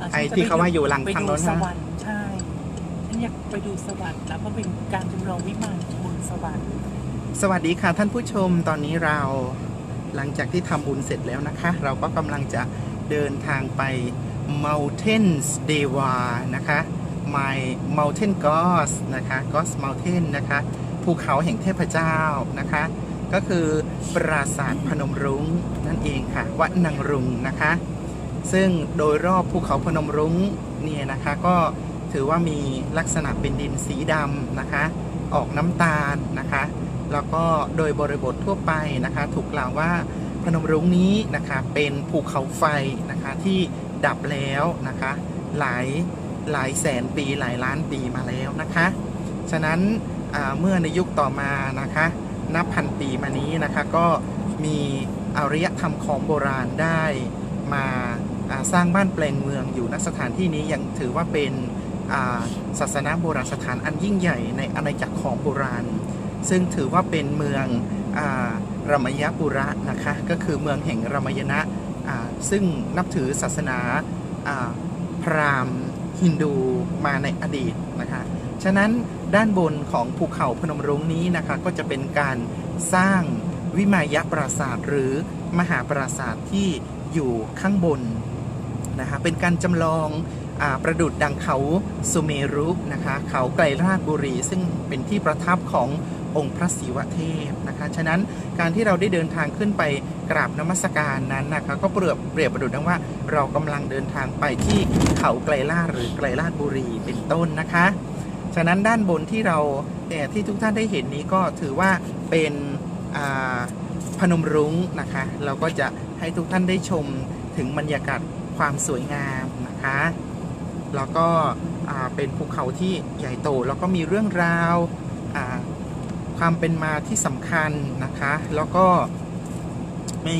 อะไอ้ฉันจะที่เขาปดูว่าอยู่หลังไปทางดูโน้นสนะวรรค์ใช่ฉันอยากไปดูสวรรค์แล้วก็เป็นการจำลองวิมานบนสวรรค์สวัสดีค่ะท่านผู้ชมตอนนี้เราหลังจากที่ทำบุญเสร็จแล้วนะคะ เราก็กำลังจะเดินทางไป Mountains Dewa นะคะ My Mountain Gods นะคะ Gods Mountain นะคะ ภูเขาแห่งเทพเจ้านะคะ ก็คือปราสาทพนมรุ้งนั่นเองค่ะ วัดนางรุงนะคะ ซึ่งโดยรอบภูเขาพนมรุ้งเนี่ยนะคะก็ถือว่ามีลักษณะเป็นดินสีดำนะคะ ออกน้ำตาลนะคะ แล้วก็โดยบริบททั่วไปนะคะ ถูกกล่าวว่าพนมรุ้งนี้นะคะเป็นภูเขาไฟนะคะที่ดับแล้วนะคะหลายหลายแสนปีหลายล้านปีมาแล้วนะคะ ฉะนั้นเมื่อในยุคต่อมานะคะนับพันปีมานี้นะคะก็มีอารยธรรมของโบราณได้มา สร้างบ้านแปลงเมืองอยู่ณสถานที่นี้ยังถือว่าเป็นศาสนาโบราณสถานอันยิ่งใหญ่ในอาณาจักรของโบราณ ซึ่งถือว่าเป็นเมืองอรามยปุระนะคะก็คือเมืองแห่งรามยณะซึ่งนับถือศาสนาอ่าพราหมณ์ฮินดูมาในอดีตนะคะฉะนั้นด้านบนของภูเขาพนมรุ้งนี้นะคะก็จะเป็นการสร้างวิมายปราสาทหรือมหาปราสาทที่อยู่ข้างบน นะคะเป็นการจำลองอประดุดดังเขาสุเมรุนะคะเขาไกลราชบุรี ซึ่งเป็นที่ประทับขององค์พระศิวะเทพนะคะฉะนั้นการที่เราได้เดินทางขึ้นไปกราบนมัสการนั้นนะคะก็เปรียบเปรียบประดุดดังว่าเรากำลังเดินทางไปที่เขาไกลราชหรือไกลราชบุรีเป็นต้นนะคะ ฉะนั้นด้านบนที่เราเนี่ที่ทุกท่านได้เห็นนี้ก็ถือว่าเป็นพนมรุ้งนะคะ เราก็จะให้ทุกท่านได้ชมถึงบรรยากาศ ความสวยงามนะคะ แล้วก็เป็นภูเขาที่ใหญ่โต แล้วก็มีเรื่องราวาความเป็นมาที่สำคัญนะคะ แล้วก็มี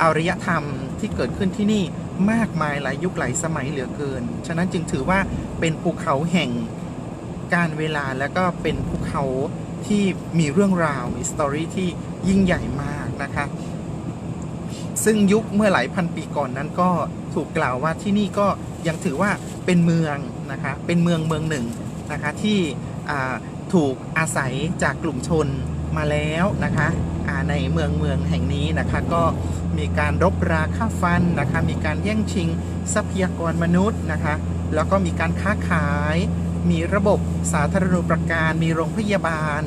อารยธรรมที่เกิดขึ้นที่นี่มากมายหลายยุคหลายสมัยเหลือเกิน ฉะนั้นจึงถือว่าเป็นภูเขาแห่งการเวลาแล้วก็เป็นภูเขาที่มีเรื่องราวมีสตอรี่ที่ยิ่งใหญ่มากนะคะ ซึ่งยุคเมื่อหลายพันปีก่อนนั้นก็ถูกกล่าวว่าที่นี่ก็ยังถือว่าเป็นเมืองนะคะเป็นเมืองเมืองหนึ่งนะคะที่ถูกอาศัยจากกลุ่มชนมาแล้วนะคะในเมืองเมืองแห่งนี้นะคะก็มีการรบราค่าฟันนะคะมีการแย่งชิงทรัพยากรมนุษย์นะคะแล้วก็มีการค้าขายมีระบบสาธารณูปการ มีโรงพยาบาล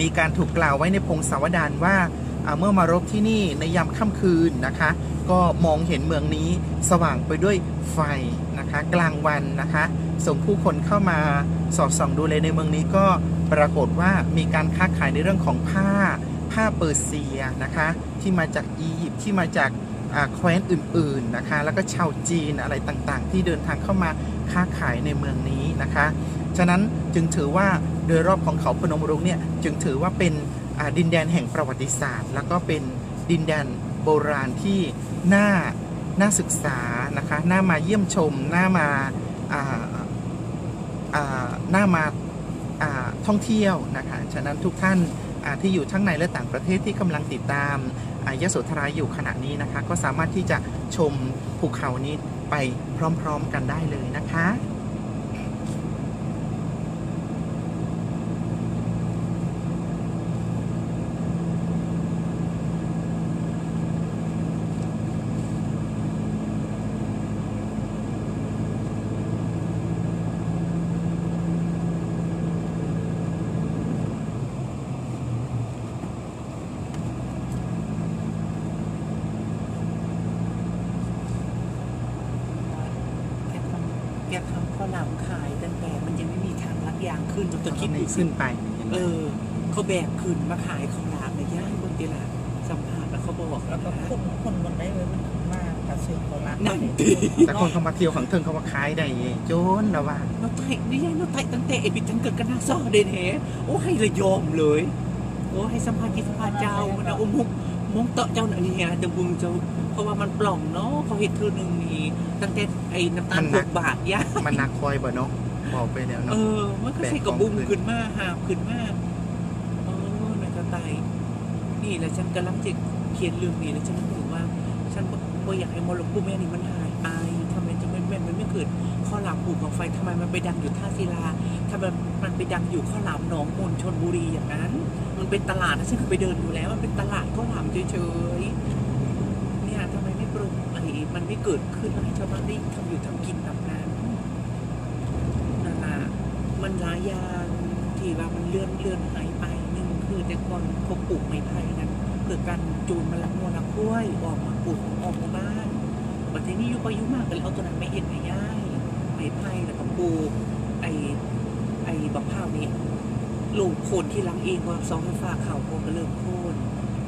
มีการถูกกล่าวไว้ในพงศาวดารว่า เมื่อมารบที่นี่ในยามค่ำคืนนะคะ ก็มองเห็นเมืองนี้สว่างไปด้วยไฟนะคะ กลางวันนะคะส่งผู้คนเข้ามาสอดส่องดูเลยในเมืองนี้ก็ปรากฏว่ามีการค้าขายในเรื่องของผ้า ผ้าเปอร์เซียนะคะ ที่มาจากอียิปต์ที่มาจากแคว้นอื่นๆนะคะ แล้วก็ชาวจีนอะไรต่างๆ ที่เดินทางเข้ามาค้าขายในเมืองนี้นะคะ ฉะนั้นจึงถือว่าโดยรอบของเขาพนมรุ้งเนี่ยจึงถือว่าเป็น ดินแดนแห่งประวัติศาสตร์ แล้วก็เป็นดินแดนโบราณที่น่าน่าศึกษานะคะน่ามาเยี่ยมชมน่ามาน่ามาาท่องเที่ยวนะคะฉะนั้นทุกท่านาที่อยู่ทั้งในและต่างประเทศที่กำลังติดตามายโสธราอยู่ขณะนี้นะคะ ก็สามารถที่จะชมภูเขานี้ไปพร้อมๆกันได้เลยนะคะ แกทำแกทำข้าวหลามขายตั้งแต่มันยังไม่มีทางลัดยางขึ้น จะคิดดูสิขึ้นไปเออ เขาแบกขึ้นมาขายข้าวหลามในย่านบนตลาดสัมผัสแล้วเขาบอกแล้วก็คนคนบนได้เลยมันมากกระซื้อเขาละนั่นตีแต่คนเขามาเที่ยวของเทิงเขามาขายได้โจนแล้วว่าน้าไต่นี่ยังน้าไต่ตั้งแต่ไอปิดทั้งเกิดกันหน้าซ่อเดนเฮโอ้ให้ระยอมเลย โอ้ให้สัมภาษณ์ที่สัมภาษณ์เจ้ามันเอามุกมงเตาะเจ้าหน่ะนี่ไงแต่บุงเจ้าเพราะว่ามันปล่องเนาะเขาเห็นเธอหนึ่งนี่ตั้งแต่ไอ้น้ำตาลหกบาทย่ามันนักคอยบ่เนาะ บอกไปแล้วเอเนาะ อ มันก็ใส่กระบุ้มขึ้นมาหามขึ้นมาเออในกระต่าย นี่แหละฉันกำลังจะเขียนเรื่องนี้แล้วฉันรู้สึกว่า ฉันบ่บ่อยากให้มรดกพ่อแม่นี่มันหายไปเกิดข้าวหลามปลูกของไฟทำไมมันไปดังอยู่ท่าศิลาทำไมมันไปดังอยู่ข้าวหลามหนองมนชนบุรีอย่างนั้น มันเป็นตลาดนะฉันเคยไปเดินอยู่แล้ว มันเป็นตลาดข้าวหลามเฉยๆเนี่ยทำไมไม่ปรุงไอ้มันไม่เกิดขึ้นแล้วให้ชาวบ้านได้ทำอยู่ทำกินแบบนั้นนั่นน่ะ มันหลายอย่างที่ว่ามันเลื่อนเลื่อนหายไปหนึ่งคือแต่ก่อนเขาปลูกไม้ไผ่นั้นเกิดการจูนมาละมัวละคุ้ยออกมาปลูกออกมาบ้านประเทศนี้อยุบอายุมากกันเอาตัวนั้นไม่เห็นไม่ย่ายไม้ไผ่แล้วก็ปลูกไอ้ไอ้บักพร้าวนี่ลงโคนที่ล้างเองว่าซองไฟฟ้าเขาโคนก็เริ่มโคน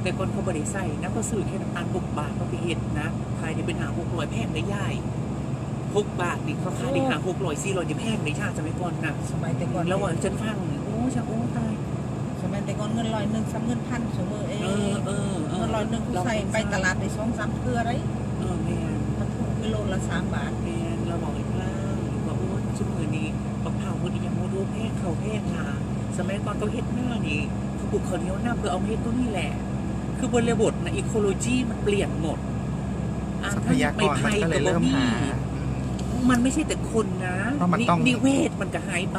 แต่ก่อนเขาบริใส่นะก็ซื้อแค่น้ำตาลหกบาทก็ไปเห็ดนะขายได้เป็นหาหกร้อยแพงได้ย่าย หกบาทนี่เขาขายได้หาหกร้อยสี่ร้อยจะแพงได้ชาติสมัยก่อนนะสมัยแต่ก่อนแล้ววันฉันฟังโอ้ชะโอ้ตายสมัยแต่ก่อนเงินร้อยหนึ่งสามเงินพันสมมติเอเออเออเอเงิอนร้อยหนึ่งกูใส่ไปตลาดไปสองสามเทื่อไรเออแมนมันถูกกิโลละสามบาทแมนเราบอกอีกล่างว่าโอ้ชั่วโมงนี้บักเผาคนนี้ยังโมดูแพงเขาแพงค่ะสมัยก่อนเขาเฮ็ดหน้านี่เขาปลูกข้าวเหนียวหน้าเพื่อเอามาเฮ็ดตัวนี้แหละ คือบริบทนะอีโคโลจีมันเปลี่ยนหมดอ่ทรัพยากรมันก็เลยเริ่มหาอื มมันไม่ใช่แต่คนนะเพราะมันต้อง นิเวศมันก็หายไป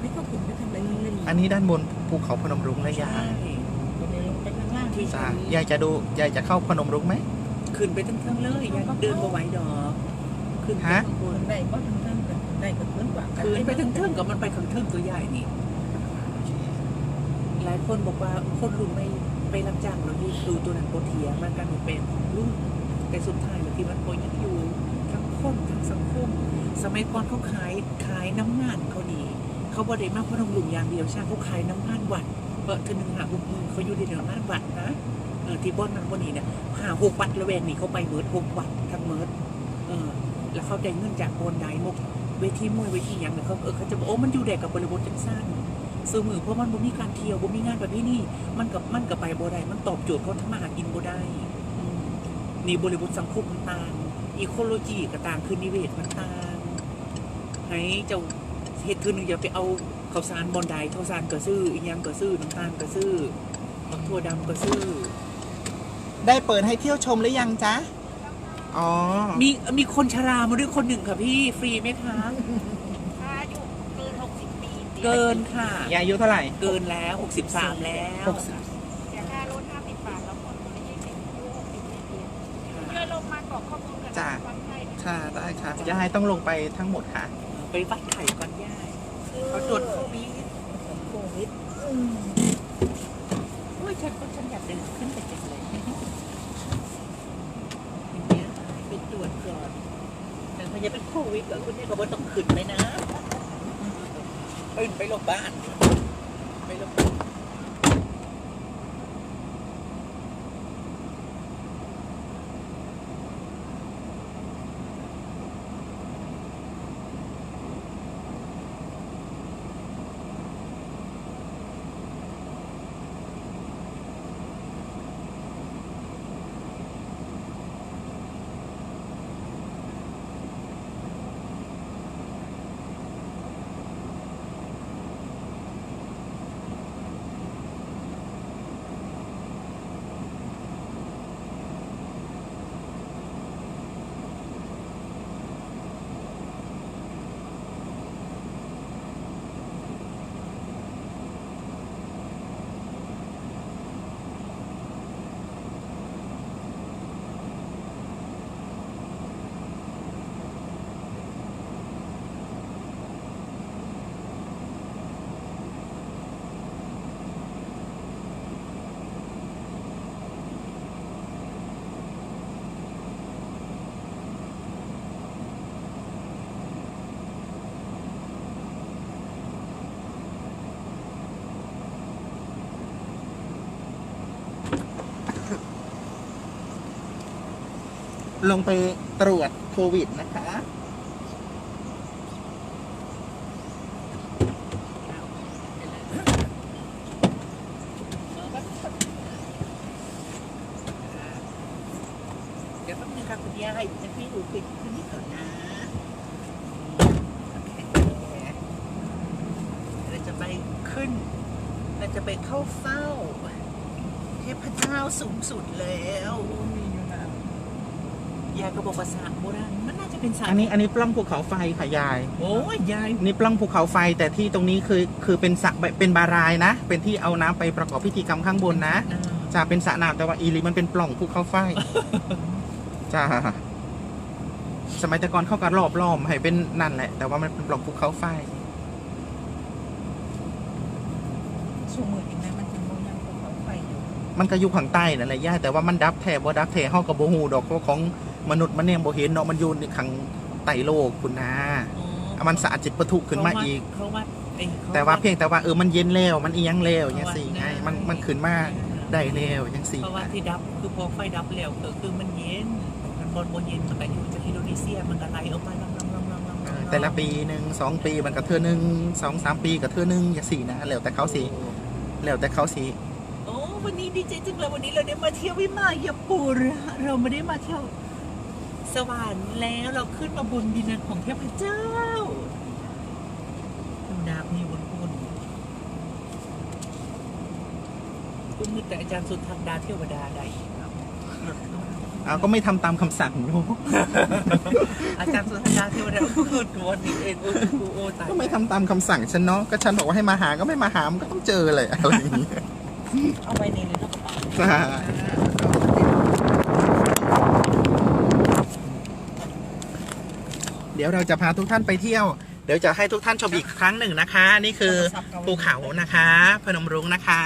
ไม่ก็ขึ้นไปทางไหนเลยอันนี้ด้านบนภูเขาพนมรุ้งและยาใช่ตรงนี้ลงไปข้างล่างที่จ้าฉันยายจะดูยายจะเข้าพนมรุ้งไหม ขึ้นไปทั้งทั้งๆเลยยังเดินมาไหวดอก ขึ้นไปฮะ ข้างบคนนได้ก็ถึงเทิงกันได้ก็ขึ้นกว่ากันขึ้นไปทั้งเทิงกับมันไปข้างเทิงตัวใหญ่นี่ หลายคนบอกว่าคนรุ่นไม่ไปรับจ้างเราที่ดูตัวนั้นโปเทียมันการเปลี่ยนของรุ่นแต่สุดท้ายบางทีมันโปรยังอยู่ทั้ง คนทั้งสังคม สมัยก่อนเขาขายขายน้ำงานเขาดีเขาบริมากเพราะนมหลุมอย่างเดียวใช่เขาขายน้ำงานวัดเปิดทีหนึ่งหาหกหมื่นเขาอยู่ในน้ำงานวัดนะเออที่บ้านนั้นบนนี้เนี่ยหาหกวัดละแวงนี่เขาไปเมิดหกวัดทั้งเมิดเออแล้วเขาได้เงินจากโอนไดมกเวทีมวยเวทีอย่างเนี่ยเขาเออเขาจะบอกโอ้มันอยู่แดกกับบริบทจังสั้นซื้อมือเพราะมันบ่มีการเที่ยวบ่มีงานแบบนี้นี่ มันกับมันกับไปบ่ได้มันตอบโจทย์เขาทำมาหากินบ่ได้นี่บริบทสังคมต่าง อีโคโลจีก็ต่างคือนิเวศมันต่างให้เจ้าเหตุคือหนึ่งอย่าไปเอาข้าวสารบอนไดข้าวสารกระซื้ออีกอย่างกระซื้อน้ำตาลกระซื้อมักทั่วดำกระซื้อได้เปิดให้เที่ยวชมหรือยังจ๊ะ อ๋อ มีมีคนชรามาด้วยคนหนึ่งค่ะพี่ฟรีไหมคะ ถ้าอเกินเกินค่ะ ยายอายุเท่าไหร่ เกินแล้ว 63 แล้ว 63 ความใช่ค่ะได้ค่ะยายต้องลงไปทั้งหมดค่ะ ไปวัดไข่ก่อนย่ายเขาตรวจโควิดโควิดโอ้ยฉันก็ฉันอยากเดินขึ้นไปจังเลยอย่างเงี้ยไปตรวจก่อนแต่พยาเป็นโควิดเหรอคุณเนี่ยก็ว่าต้องขึ้นไปนะไปไปโรงพยาบาลไปโรงพยาบาล ลงไปตรวจโควิดนะคะ เดี๋ยวแป๊บนึงค่ะคุณยายจะพี่ดูปิดขึ้นนี่ก่อนนะเราจะไปขึ้น เราจะไปเข้าเฝ้า เทพเจ้าสูงสุดแล้ว ยายก็บอกว่าสระโบราณมันน่าจะเป็นสระอันนี้อันนี้ปล้องภูเขาไฟค่ะยาย โอ้ยยายนี่ปล้องภูเขาไฟแต่ที่ตรงนี้คือคือเป็นสระเป็นบารายนะ เป็นที่เอาน้ำไปประกอบพิธีกรรมข้างบนนะจะเป็นสระน้ำแต่ว่าอีลีมันเป็นปล่องภูเขาไฟจ้าสมัยแต่ก่อนเข้ากันรอบล้อมให้เป็นนั่นแหละ แต่ว่ามันเป็นปล่องภูเขาไฟมืออีกนะมันจะมองยังภูเขาไฟอยู่มันก็อยู่ข้างใต้นั่นแหละย่าแต่ว่ามันดับแท้บ่ดับแท้เฮากับโบฮูดอกเพราะของ มนุษย์มันเนี่ยบ่เห็นเนาะมันอยู่ในข้างใต้โลกคุณนะอ๋อมันสะอาดจิตประทุขึ้นมาอีก เพราะว่าเอ้ยแต่ว่าเพียงแต่ว่าเออมันเย็นแล้วมันอีหยังแล้วจังซี่ไงมันมันขึ้นมาได้แล้วจังซี่เพราะว่าที่ดับคือพอไฟดับแล้วก็คือมันเย็นมันบนบนเย็นมันก็อยู่จากอินโดนีเซียมันก็ไหลออกมาลำลำลำลำลำเออแต่ละปีหนึ่งสองปีมันก็เทื่อหนึงสองสามปีก็เทื่อหนึงจังซี่นะแล้วแต่เขาสิแล้วแต่เขาสิโอ้วันนี้ดีใจจังเลยวันนี้เราได้มาเที่ยววิมายาปุระเราไม่ได้มาเที่ยว สวรรค์แล้วเราขึ้นมาบนดินแดนของเทพเจ้าดูดาวมีบนบนคุณมีแต่อาจารย์สุทัศน์ดาเทวดาใดครับเอาก็ไม่ทำตามคำสั่งอยู่อาจารย์สุทัศน์ดาเทวดาคือตัวนี้เองโอ้โหโอ้ตายก็ไม่ทำตามคำสั่งฉันเนาะก็ฉันบอกว่าให้มาหาก็ไม่มาหามันก็ต้องเจอเลยอะไรอย่างนี้ เอาไว้ในเลยเนาะกระเป๋า จ้า เดี๋ยวเราจะพาทุกท่านไปเที่ยว เดี๋ยวจะให้ทุกท่านชมอีกครั้งหนึ่งนะคะ นี่คือภูเขานะคะ พนมรุ้งนะคะ